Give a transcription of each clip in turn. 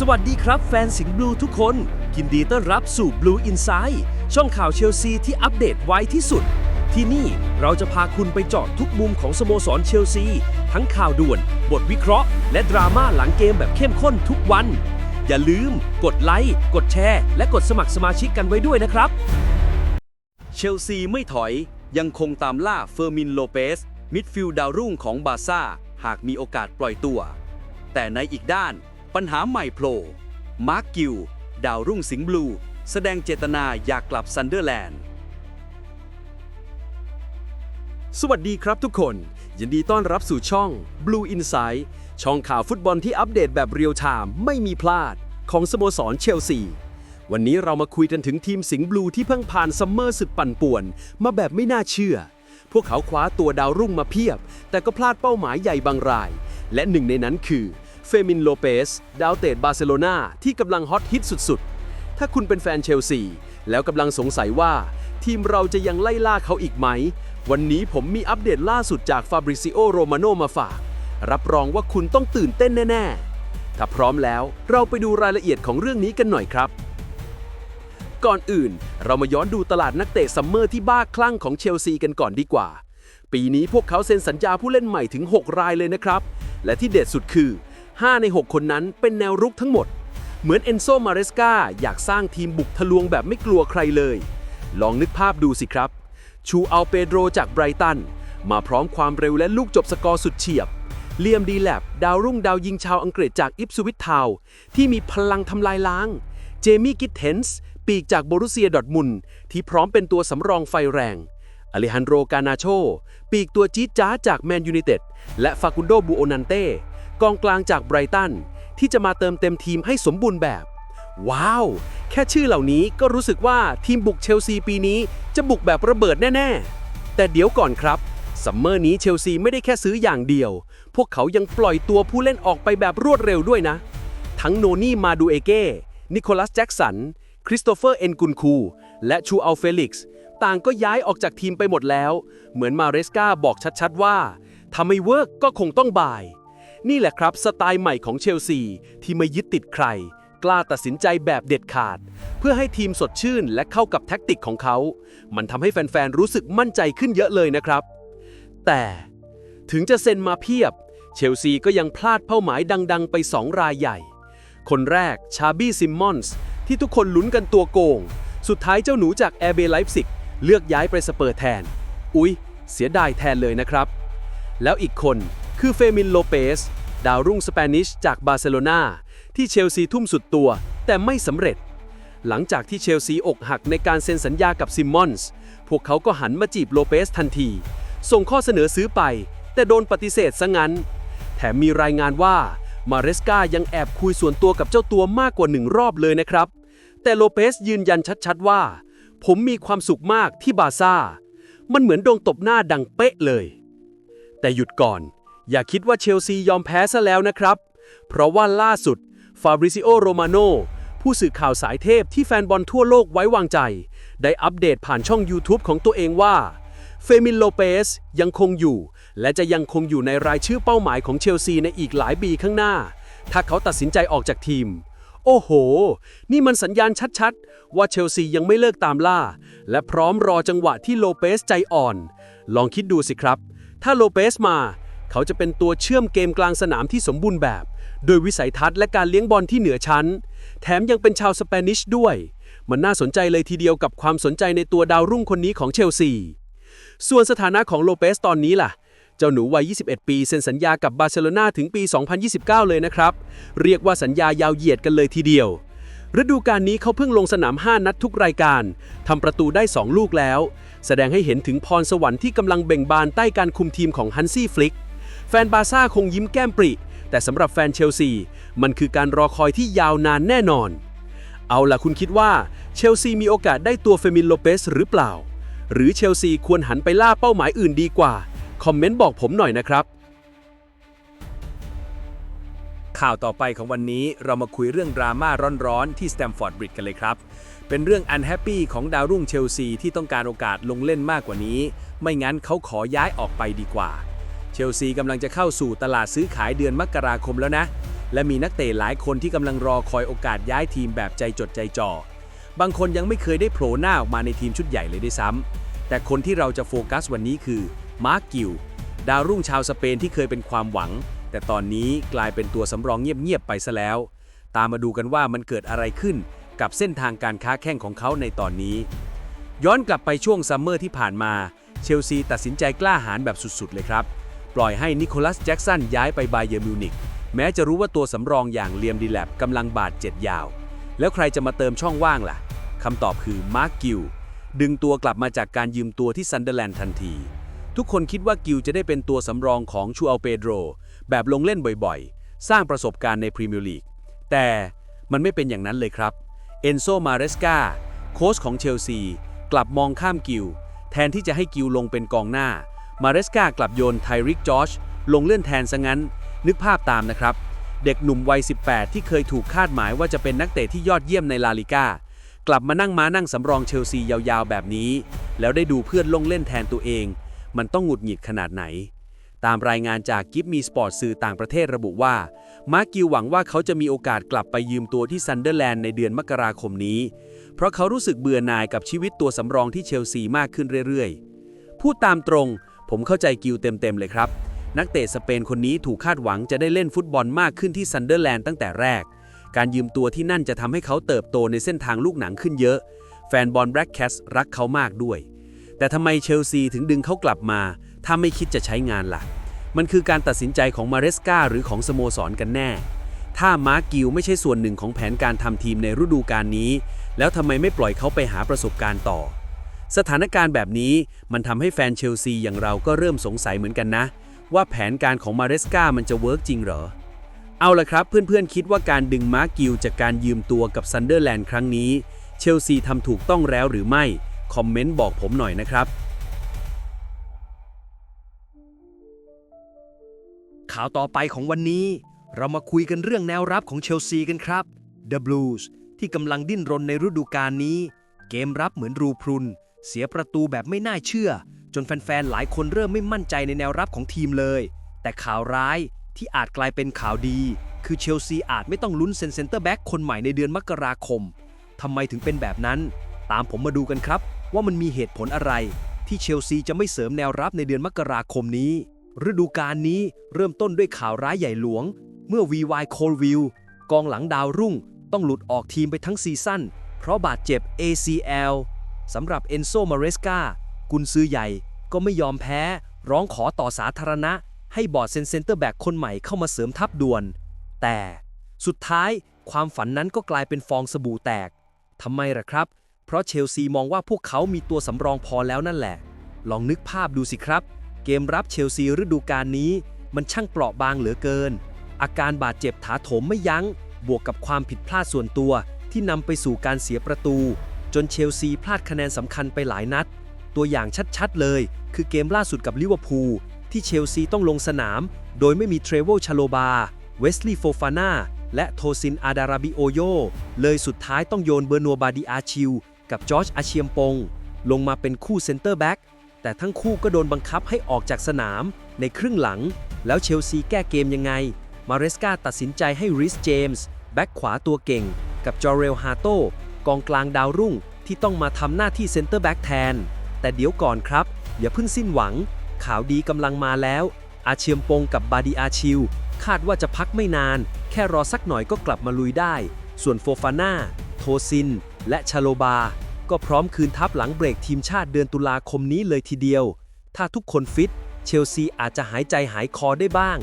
สวัสดีครับแฟนสิงห์บลูทุกคนยินดีต้อนรับสู่ Blue Inside ช่องข่าวเชลซีที่อัปเดตไวที่สุด ที่นี่เราจะพาคุณไปเจาะทุกมุมของสโมสรเชลซี ทั้งข่าวด่วน บทวิเคราะห์ และดราม่าหลังเกมแบบเข้มข้นทุกวัน อย่าลืม กดไลค์ กดแชร์ และกดสมัครสมาชิกกันไว้ด้วยนะครับ เชลซีไม่ถอยยังคงตามล่าเฟอร์มินโลเปสมิดฟิลด์ดาวรุ่งของบาร์ซ่าหากมีโอกาสปล่อยตัว แต่ในอีกด้าน ปัญหาใหม่โผล่ มาร์กกิล ดาวรุ่งสิงห์บลู แสดงเจตนาอยากกลับซันเดอร์แลนด์ สวัสดีครับทุกคน ยินดีต้อนรับสู่ช่อง Blue Insight ช่องข่าวฟุตบอลที่อัปเดตแบบเรียลไทม์ไม่มีพลาด ของสโมสรเชลซี วันนี้เรามาคุยกันถึงทีมสิงห์บลูที่เพิ่งผ่านซัมเมอร์สุดปั่นป่วน มาแบบไม่น่าเชื่อ พวกเขาคว้าตัวดาวรุ่งมาเพียบ แต่ก็พลาดเป้าหมายใหญ่บางราย และหนึ่งในนั้นคือ เฟมินโลเปสดาวเตะบาร์เซโลนาที่กำลังฮอตฮิตสุดๆ ถ้าคุณเป็นแฟนเชลซี แล้วกำลังสงสัยว่า ทีมเราจะยังไล่ล่าเขาอีกไหม วันนี้ผมมีอัปเดตล่าสุดจากฟาบริซิโอโรมาโนมาฝาก รับรองว่าคุณต้องตื่นเต้นแน่ ๆ ถ้าพร้อมแล้วเราไปดูรายละเอียดของเรื่องนี้กันหน่อยครับ ก่อนอื่น เรามาย้อนดูตลาดนักเตะซัมเมอร์ที่บ้าคลั่งของเชลซีกันก่อนดีกว่า ปีนี้พวกเขาเซ็นสัญญาผู้เล่นใหม่ถึง 6 รายเลยนะครับ และที่เด็ดสุดคือ 5 ใน 6 คนนั้นเป็นแนวรุกทั้งหมด เหมือนเอนโซมาเรสกาอยากสร้างทีมบุกทะลวงแบบไม่กลัวใครเลย ลองนึกภาพดูสิครับ ชูอัลเปโดรจากไบรตัน มาพร้อมความเร็วและลูกจบสกอร์สุดเฉียบเลียมดีแลบดาวรุ่งดาวยิงชาวอังกฤษจากอิปสวิตทาว ที่มีพลังทำลายล้าง เจมี่กิทเทนส์ปีกจากโบรุเซียดอทมุนที่พร้อมเป็นตัวสำรองไฟแรงอเลฮันโดรกานาโช ปีกตัวจี๊ดจ้าจากแมนยูไนเต็ด และฟากุนโดบูโอนันเต้ กองกลางจากไบรตันที่จะมาเติมเต็มทีมให้สมบูรณ์แบบ ว้าว แค่ชื่อเหล่านี้ก็รู้สึกว่าทีมบุกเชลซีปีนี้จะบุกแบบระเบิดแน่ ๆ แต่เดี๋ยวก่อนครับซัมเมอร์นี้เชลซีไม่ได้แค่ซื้ออย่างเดียว พวกเขายังปล่อยตัวผู้เล่นออกไปแบบรวดเร็วด้วยนะ ทั้งโนนี่มาดูเอเก้ นิโคลัสแจ็กสัน คริสโตเฟอร์เอ็นกุนคู และชูอัลเฟลิกซ์ ต่างก็ย้ายออกจากทีมไปหมดแล้ว เหมือนมาเรสกาบอกชัดๆว่า ถ้าไม่เวิร์กก็คงต้องบาย นี่แหละครับสไตล์ใหม่ของเชลซี ที่ไม่ยึดติดใคร กล้าตัดสินใจแบบเด็ดขาด เพื่อให้ทีมสดชื่นและเข้ากับแท็กติกของเขา มันทำให้แฟนๆ รู้สึกมั่นใจขึ้นเยอะเลยนะครับ แต่ถึงจะเซ็นมาเพียบ เชลซีก็ยังพลาดเป้าหมายดัง ๆ ไป 2 รายใหญ่ คนแรกชาบี้ซิมมอนส์ที่ทุกคนลุ้นกันตัวโกง สุดท้ายเจ้าหนูจากแอร์เบไลฟ์ซิกเลือกย้ายไปสเปอร์แทน อุ๊ย เสียดายแทนเลยนะครับ แล้วอีกคน คือเฟมินโลเปสดาวรุ่งสเปนิชจากบาร์เซโลนาที่เชลซีทุ่มสุดตัว แต่ไม่สำเร็จ หลังจากที่เชลซีอกหักในการเซ็นสัญญากับซิมมอนส์พวกเขาก็หันมาจีบโลเปสทันที ส่งข้อเสนอซื้อไป แต่โดนปฏิเสธซะงั้น แถมมีรายงานว่ามาเรสกายังแอบคุยส่วนตัวกับเจ้าตัวมากกว่าหนึ่งรอบเลยนะครับ แต่โลเปสยืนยันชัดๆว่า ผมมีความสุขมากที่บาร์ซ่า มันเหมือนโดนตบหน้าดังเป๊ะเลย แต่หยุดก่อน อย่าคิดว่าเชลซียอมแพ้ซะแล้วนะครับ เพราะว่าล่าสุด ฟาบริซิโอ โรมาโน ผู้สื่อข่าวสายเทพที่แฟนบอลทั่วโลกไว้วางใจ ได้อัปเดตผ่านช่อง YouTube ของตัวเองว่า เฟมินโลเปสยังคงอยู่ และจะยังคงอยู่ในรายชื่อเป้าหมายของเชลซีในอีกหลายปีข้างหน้า ถ้าเขาตัดสินใจออกจากทีม โอ้โห นี่มันสัญญาณชัดๆ ว่าเชลซียังไม่เลิกตามล่า และพร้อมรอจังหวะที่โลเปสใจอ่อน ลองคิดดูสิครับ ถ้าโลเปสมา เขาจะเป็นตัวเชื่อมเกมกลางสนามที่สมบูรณ์แบบ โดยวิสัยทัศน์และการเลี้ยงบอลที่เหนือชั้น แถมยังเป็นชาวสเปนิชด้วย มันน่าสนใจเลยทีเดียวกับความสนใจในตัวดาวรุ่งคนนี้ของเชลซี ส่วนสถานะของโลเปสตอนนี้ล่ะ เจ้าหนูวัย 21 ปีเซ็นสัญญากับบาร์เซโลนาถึงปี 2029 เลยนะครับ เรียกว่าสัญญายาวเหยียดกันเลยทีเดียวฤดูกาลนี้เขาเพิ่งลงสนาม 5 นัดทุกรายการ ทำประตูได้ 2 ลูกแล้ว แสดงให้เห็นถึงพรสวรรค์ที่กำลังเบ่งบานใต้การคุมทีมของฮันซี่ฟลิก แฟนบาร์ซ่าคงยิ้มแก้มปริ แต่สำหรับแฟนเชลซี มันคือการรอคอยที่ยาวนานแน่นอน เอาล่ะคุณคิดว่าเชลซีมีโอกาสได้ตัวเฟมินโลเปสหรือเปล่า หรือเชลซีควรหันไปล่าเป้าหมายอื่นดีกว่า คอมเมนต์บอกผมหน่อยนะครับ ข่าวต่อไปของวันนี้เรามาคุยเรื่องดราม่าร้อนๆที่สแตมฟอร์ดบริดจ์กันเลยครับเป็นเรื่องอันแฮปปี้ของดาวรุ่งเชลซีที่ต้องการโอกาสลงเล่นมากกว่านี้ ไม่งั้นเขาขอย้ายออกไปดีกว่า เชลซีกำลังจะเข้าสู่ตลาดซื้อขายเดือนมกราคมแล้วนะ และมีนักเตะหลายคนที่กำลังรอคอยโอกาสย้ายทีมแบบใจจดใจจ่อ บางคนยังไม่เคยได้โผล่หน้าออกมาในทีมชุดใหญ่เลยด้วยซ้ำ แต่คนที่เราจะโฟกัสวันนี้คือ มาร์กกิล ดาวรุ่งชาวสเปนที่เคยเป็นความหวัง แต่ตอนนี้กลายเป็นตัวสำรองเงียบๆไปซะแล้ว ตามมาดูกันว่ามันเกิดอะไรขึ้นกับเส้นทางการค้าแข่งของเขาในตอนนี้ ย้อนกลับไปช่วงซัมเมอร์ที่ผ่านมา เชลซีตัดสินใจกล้าหาญแบบสุดๆเลยครับ ปล่อยให้นิโคลัสแจ็กสันย้ายไปบาเยอร์มิวนิกแม้จะรู้ว่าตัวสำรองอย่างเลียมดีแลบกำลังบาดเจ็บยาว แล้วใครจะมาเติมช่องว่างล่ะคำตอบคือมาร์กกิลดึงตัวกลับมาจากการยืมตัวที่ซันเดอร์แลนด์ทันที ทุกคนคิดว่ากิลจะได้เป็นตัวสำรองของชูอัลเปโดรแบบลงเล่นบ่อยๆ สร้างประสบการณ์ในพรีเมียร์ลีกแต่มันไม่เป็นอย่างนั้นเลยครับเอนโซมาเรสกาโค้ชของเชลซี กลับมองข้ามกิลแทนที่จะให้กิลลงเป็นกองหน้า มาเรสกากลับโยนไทริกจอชลงเลื่อนแทนซะงั้น นึกภาพตามนะครับ เด็กหนุ่มวัย 18 ที่เคยถูกคาดหมายว่าจะเป็นนักเตะที่ยอดเยี่ยมในลาลิก้ากลับมานั่งม้านั่งสำรองเชลซียาวๆ แบบนี้ แล้วได้ดูเพื่อนลงเล่นแทนตัวเอง มันต้องหงุดหงิดขนาดไหน ตามรายงานจากกิฟมีสปอร์ตสื่อต่างประเทศระบุว่า มาร์กิวหวังว่าเขาจะมีโอกาสกลับไปยืมตัวที่ซันเดอร์แลนด์ในเดือนมกราคมนี้ เพราะเขารู้สึกเบื่อหน่ายกับชีวิตตัวสำรองที่เชลซีมากขึ้นเรื่อยๆ พูดตามตรง ผมเข้าใจกิวเต็มๆเลยครับ นักเตะสเปนคนนี้ถูกคาดหวังจะได้เล่นฟุตบอลมากขึ้นที่ซันเดอร์แลนด์ตั้งแต่แรก การยืมตัวที่นั่นจะทำให้เขาเติบโตในเส้นทางลูกหนังขึ้นเยอะ แฟนบอลแบล็กแคสรักเขามากด้วย แต่ทำไมเชลซีถึงดึงเขากลับมา ถ้าไม่คิดจะใช้งานล่ะ มันคือการตัดสินใจของมาเรสกาหรือของสโมสรกันแน่ ถ้ามาร์กิลไม่ใช่ส่วนหนึ่งของแผนการทำทีมในฤดูกาลนี้ แล้วทำไมไม่ปล่อยเขาไปหาประสบการณ์ต่อ สถานการณ์แบบนี้มันทำให้แฟนเชลซีอย่างเราก็เริ่มสงสัยเหมือนกันนะ ว่าแผนการของมาเรสกามันจะเวิร์กจริงเหรอ เอาละครับเพื่อนๆคิดว่าการดึงมาร์กิลจากการยืมตัวกับซันเดอร์แลนด์ครั้งนี้ เชลซีทำถูกต้องแล้วหรือไม่ คอมเมนต์บอกผมหน่อยนะครับข่าวต่อไปของวันนี้ เรามาคุยกันเรื่องแนวรับของเชลซีกันครับ The Blues ที่กำลังดิ้นรนในฤดูกาลนี้ เกมรับเหมือนรูพรุน เสียประตูแบบไม่น่าเชื่อ จนแฟนๆ หลายคนเริ่มไม่มั่นใจในแนวรับของทีมเลย แต่ข่าวร้ายที่อาจกลายเป็นข่าวดี คือเชลซีอาจไม่ต้องลุ้นเซนเซนเตอร์แบ็กคนใหม่ในเดือนมกราคมทำไมถึงเป็นแบบนั้น ตามผมมาดูกันครับ ว่ามันมีเหตุผลอะไร ที่เชลซีจะไม่เสริมแนวรับในเดือนมกราคมนี้ ฤดูกาลนี้เริ่มต้นด้วยข่าวร้ายใหญ่หลวง เมื่อ VY Colville กองหลังดาวรุ่ง ต้องหลุดออกทีมไปทั้งซีซั่นเพราะบาดเจ็บ ACL สำหรับเอนโซมาเรสกากุนซือใหญ่ก็ไม่ยอมแพ้ ร้องขอต่อสาธารณะ ให้บอร์ดเซนเซนเตอร์แบ็กคนใหม่เข้ามาเสริมทัพด่วน แต่สุดท้ายความฝันนั้นก็กลายเป็นฟองสบู่แตกทำไมล่ะครับ เพราะเชลซีมองว่าพวกเขามีตัวสำรองพอแล้วนั่นแหละ ลองนึกภาพดูสิครับ เกมรับเชลซีฤดูกาลนี้ มันช่างเปราะบางเหลือเกิน อาการบาดเจ็บถาโถมไม่ยัง้ง บวกกับความผิดพลาดส่วนตัวที่นำไปสู่การเสียประตู จนเชลซีพลาดคะแนนสำคัญไปหลายนัด ตัวอย่างชัดๆเลย คือเกมล่าสุดกับลิเวอร์พูลที่เชลซีต้องลงสนาม โดยไม่มีเทรเวลชาโลบา เวสลีย์โฟฟาน่า และโทซินอาดาราบิโอโย เลยสุดท้ายต้องโยนเบอร์นัวบาดิอาชิว กับจอร์จอาเชียมปง ลงมาเป็นคู่เซนเตอร์แบ็กแต่ทั้งคู่ก็โดนบังคับให้ออกจากสนาม ในครึ่งหลัง แล้วเชลซีแก้เกมยังไง มาเรสกาตัดสินใจให้ริสเจมส์แบ็กขวาตัวเก่ง กับจอเรลฮาโต กองกลางดาวรุ่งที่ต้องมาทำหน้าที่เซนเตอร์แบ็กแทน แต่เดี๋ยวก่อนครับ อย่าเพิ่งสิ้นหวัง ข่าวดีกำลังมาแล้ว อาเชียมปงกับบาดิอาชิว คาดว่าจะพักไม่นาน แค่รอสักหน่อยก็กลับมาลุยได้ ส่วนโฟฟาน่า โทซิน และชาโลบา ก็พร้อมคืนทัพหลังเบรกทีมชาติเดือนตุลาคมนี้เลยทีเดียว ถ้าทุกคนฟิต เชลซีอาจจะหายใจหายคอได้บ้าง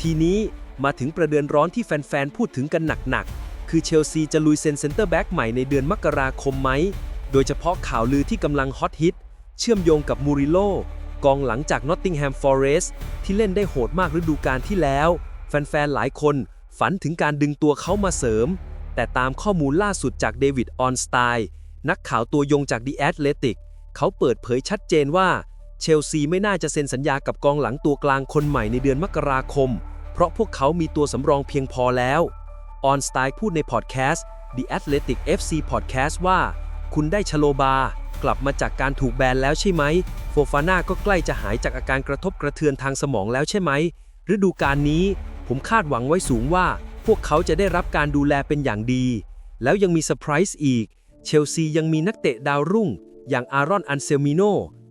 ทีนี้มาถึงประเด็นร้อนที่แฟนๆพูดถึงกันหนักๆ คือเชลซีจะลุยเซ็นเซนเตอร์แบ็กใหม่ในเดือนมกราคมไหม โดยเฉพาะข่าวลือที่กำลังฮอตฮิต เชื่อมโยงกับมูริโลกองหลังจากนอตติงแฮมฟอร์เรสต์ที่เล่นได้โหดมากฤดูกาลที่แล้ว แฟนๆ หลายคนฝันถึงการดึงตัวเขามาเสริม แต่ตามข้อมูลล่าสุดจากเดวิดออนสไตน์นักข่าวตัวยงจาก The Athletic เขาเปิดเผยชัดเจนว่าเชลซีไม่น่าจะเซ็นสัญญากับกองหลังตัวกลางคนใหม่ในเดือนมกราคม เพราะพวกเขามีตัวสำรองเพียงพอแล้ว ออนสไตน์พูดในพอดแคสต์ The Athletic FC Podcast ว่า คุณได้ชโลบากลับมาจากการถูกแบนแล้วใช่ไหม โฟฟาน่าก็ใกล้จะหายจากอาการกระทบกระเทือนทางสมองแล้วใช่ไหม ฤดูกาลนี้ ผมคาดหวังไว้สูงว่า พวกเขาจะได้รับการดูแลเป็นอย่างดี แล้วยังมีเซอร์ไพรส์อีก เชลซียังมีนักเตะดาวรุ่ง อย่างอารอนอันเซลมิโน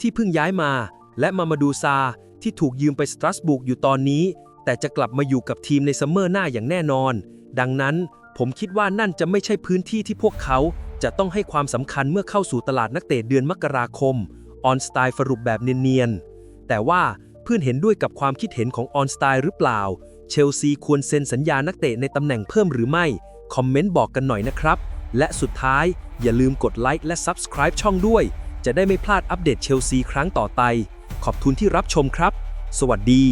ที่เพิ่งย้ายมา และมามาดูซา ที่ถูกยืมไปสตรัสบูร์กอยู่ตอนนี้ แต่จะกลับมาอยู่กับทีมในซัมเมอร์หน้าอย่างแน่นอน ดังนั้นผมคิดว่านั่นจะไม่ใช่พื้นที่ที่พวกเขาจะต้องให้ความสำคัญเมื่อเข้าสู่ตลาดนักเตะเดือนมกราคม ออนสไตล์สรุปแบบเนียนๆ แต่ว่าเพื่อนเห็นด้วยกับความคิดเห็นของออนสไตล์หรือเปล่า เชลซีควรเซ็นสัญญานักเตะในตำแหน่งเพิ่มหรือไม่ คอมเมนต์บอกกันหน่อยนะครับ และสุดท้ายอย่าลืมกดไลค์และ Subscribe ช่องด้วย จะได้ไม่พลาดอัปเดตเชลซีครั้งต่อไป ขอบคุณที่รับชมครับ สวัสดี